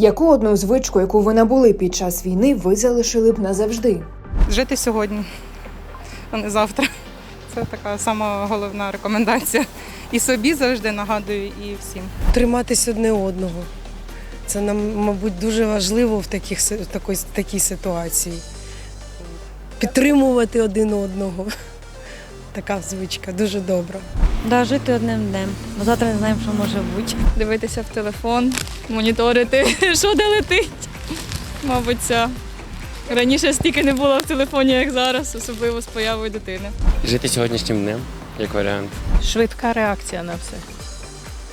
Яку одну звичку, яку ви набули під час війни, ви залишили б назавжди? Жити сьогодні, а не завтра. Це така сама головна рекомендація. І собі завжди нагадую, і всім. триматись одне одного. Це нам, мабуть, дуже важливо в таких, в такій, в такій ситуації. Підтримувати один одного. Така звичка, дуже добра. Да, жити одним днем. Бо завтра не знаємо, що може бути. дивитися в телефон, моніторити, що де летить. Мабуть, це. Раніше стільки не було в телефоні, як зараз, особливо з появою дитини. Жити сьогоднішнім днем, як варіант. швидка реакція на все.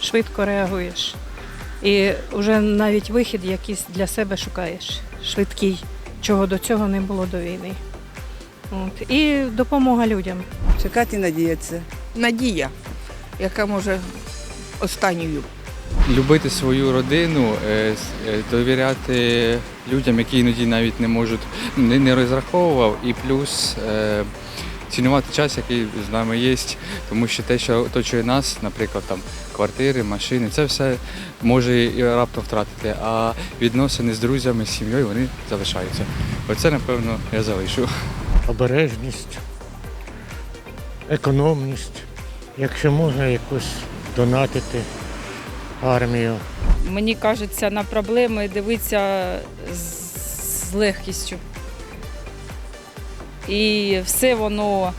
Швидко реагуєш. І вже навіть вихід якийсь для себе шукаєш. Швидкий, чого до цього не було до війни. От. І допомога людям. Чекати і надіятися. Надія, яка може останньою. любити свою родину, е, е, довіряти людям, які іноді навіть не можуть не, не розраховував, і плюс е, цінувати час, який з нами є, тому що те, що оточує нас, наприклад, там квартири, машини, це все може і раптом втратити. А відносини з друзями, з сім'єю вони залишаються. Оце, напевно, я залишу. обережність, економність, якщо можна якось донатити армію. Мені кажеться, на проблеми дивитися з, легкістю. І все воно,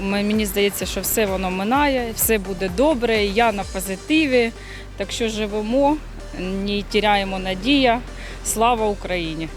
мені здається, що все воно минає, все буде добре, я на позитиві. Так що живемо, не тіряємо надія. Слава Україні!